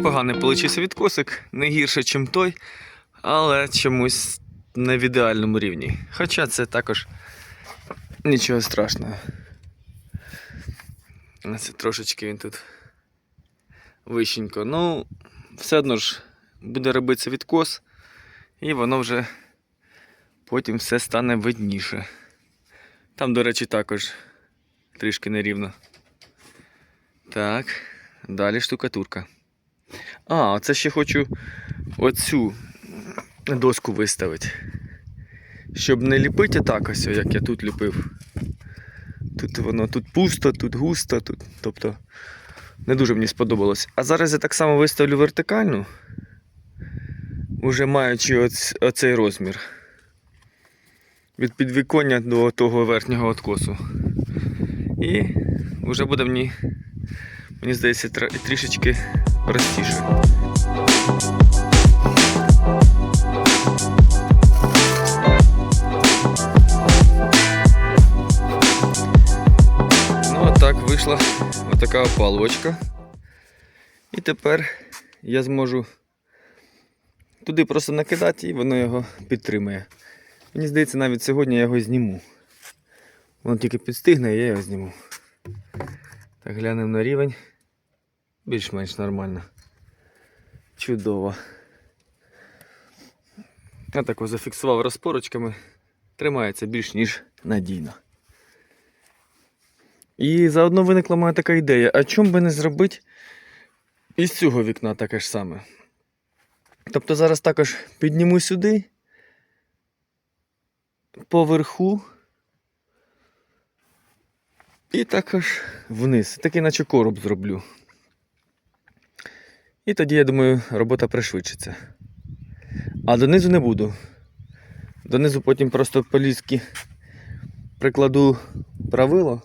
Непоганий получився відкосик, не гірше, ніж той, але чомусь не в ідеальному рівні. Хоча це також нічого страшного. Це трошечки він тут вищенько. Ну, все одно ж буде робитися відкос, і воно вже потім все стане видніше. Там, до речі, також трішки нерівно. Так, далі штукатурка. А, це ще хочу оцю доску виставити. Щоб не ліпити так ось, як я тут ліпив. Тут воно тут пусто, тут густо, тут. Тобто не дуже мені сподобалось. А зараз я так само виставлю вертикальну, уже маючи оць, оцей розмір. Від підвіконня до того верхнього откосу. І вже буде мені, мені здається, трішечки простіше. Ну, от так вийшла отака опалочка. І тепер я зможу туди просто накидати і воно його підтримує. Мені здається, навіть сьогодні я його зніму. Воно тільки підстигне, і я його зніму. Так, глянемо на рівень. Більш-менш нормально. Чудово. Я так зафіксував розпорочками. Тримається більш ніж надійно. І заодно виникла моя така ідея, а чому би не зробити із цього вікна таке ж саме? Тобто зараз також підніму сюди, поверху і також вниз. Такий наче короб зроблю. І тоді, я думаю, робота пришвидшиться. А донизу не буду. Донизу потім просто полізки прикладу правило.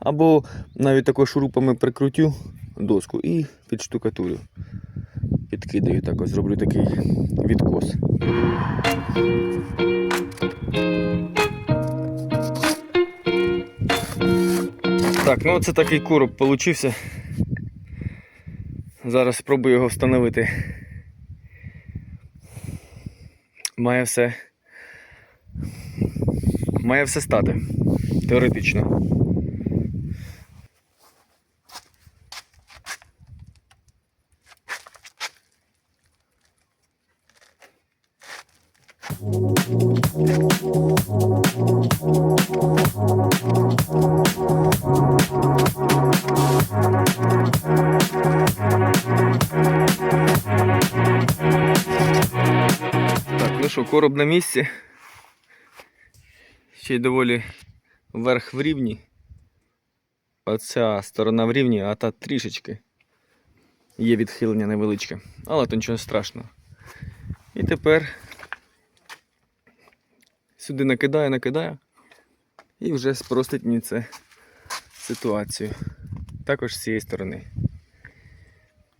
Або навіть також шурупами прикрутю доску і підштукатурю. Підкидаю так ось, зроблю такий відкос. Так, ну це такий короб получився. Зараз спробую його встановити. Має все. Має все стати. Теоретично. Що, короб на місці. Ще й доволі вверх в рівні. Оця сторона в рівні, а та трішечки. Є відхилення невеличке. Але то нічого страшного. І тепер сюди накидаю, накидаю. І вже спростить мені це ситуацію. Також з цієї сторони.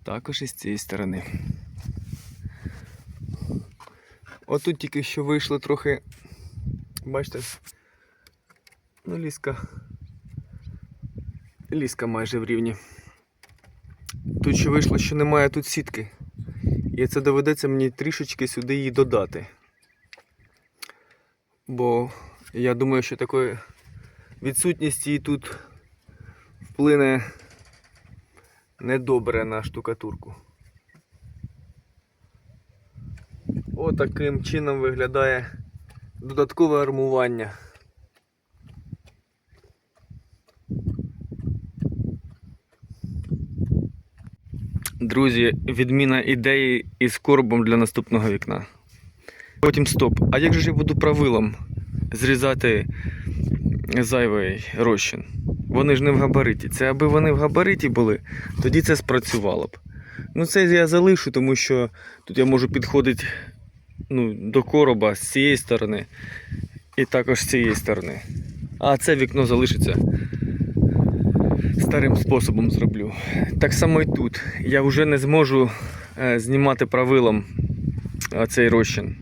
Також і з цієї сторони. Отут тільки що вийшло трохи, бачите, ну ліска. Ліска майже в рівні. Тут ще вийшло, що немає тут сітки. І це доведеться мені трішечки сюди її додати. Бо я думаю, що такої відсутність її тут вплине недобре на штукатурку. Отаким чином виглядає додаткове армування. Друзі, відміна ідеї із коробом для наступного вікна. Потім стоп. А як же ж я буду правилом зрізати зайвий розчин? Вони ж не в габариті. Це аби вони в габариті були, тоді це спрацювало б. Ну це я залишу, тому що тут я можу підходити ну, до короба з цієї сторони і також з цієї сторони. А це вікно залишиться старим способом зроблю. Так само і тут. Я вже не зможу е, знімати правилом цей розчин.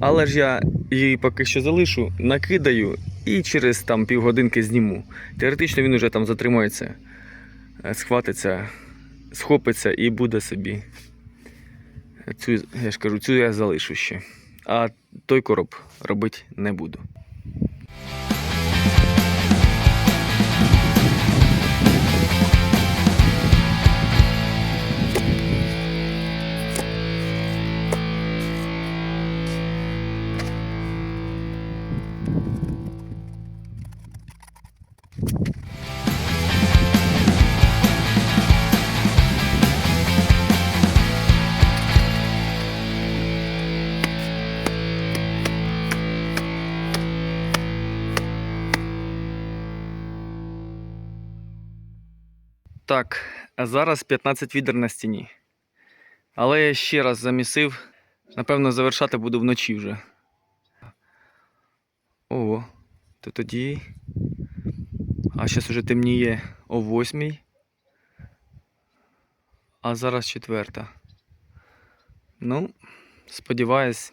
Але ж я її поки що залишу, накидаю і через там півгодинки зніму. Теоретично він вже там затримається, е, схватиться схопиться і буде собі. Цю, я ж кажу, цю я залишу ще. А той короб робити не буду. Так, зараз 15 відер на стіні. Але я ще раз замісив. Напевно, завершати буду вночі вже. Ого, то тоді. А зараз уже темніє о 8. А зараз четверта. Ну, сподіваюсь,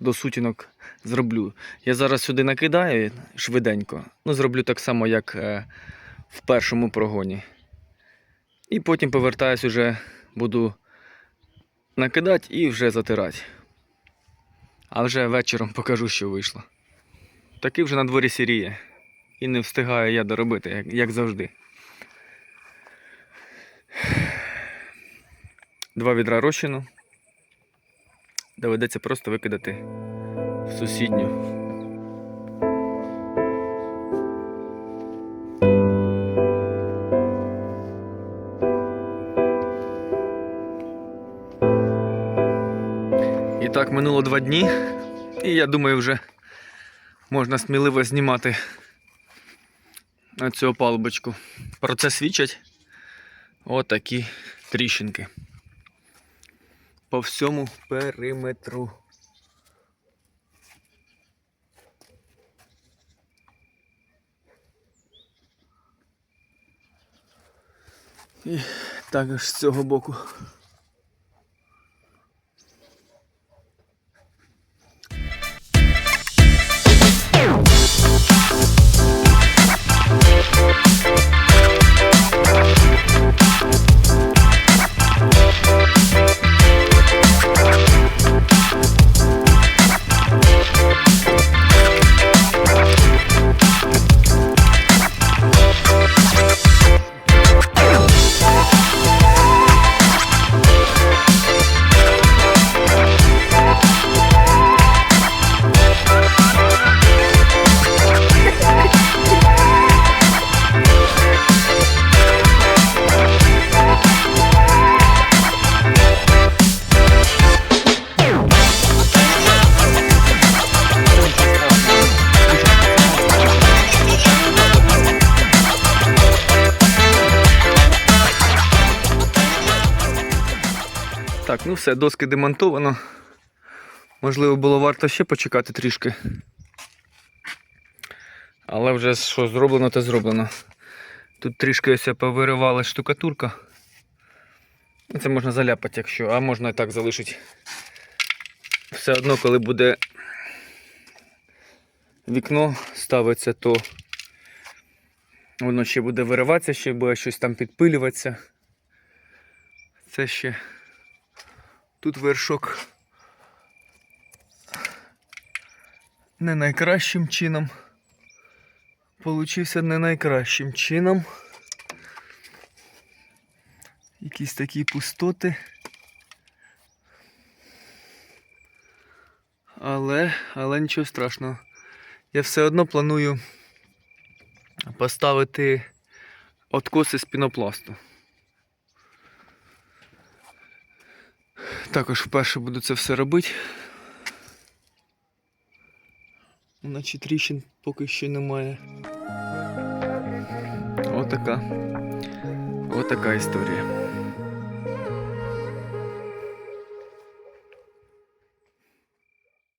до сутінок зроблю. Я зараз сюди накидаю швиденько. Ну, зроблю так само, як е, в першому прогоні. І потім повертаюсь уже, буду накидати і вже затирати. А вже вечором покажу, що вийшло. Такий вже на дворі сіріє. І не встигаю я доробити, як, як завжди. Два відра розчину. Доведеться просто викидати в сусідню. Так минуло два дні, і я думаю, вже можна сміливо знімати цю палубочку. Про це свідчать отакі тріщинки. По всьому периметру. І також з цього боку. Ну все, доски демонтовано. Можливо, було варто ще почекати трішки. Але вже що зроблено, то зроблено. Тут трішки ось повиривала штукатурка. Ну, Це можна заляпати, якщо, а можна і так залишити. Все одно, коли буде вікно ставиться, то воно ще буде вириватися, ще буде щось там підпилюватися. Це ще Тут вершок не найкращим чином. Получився не найкращим чином. Якісь такі пустоти. Але, але нічого страшного. Я все одно планую поставити откоси з пінопласту. Також вперше буду це все робити. Наче тріщин поки що немає. Отака. Отака історія.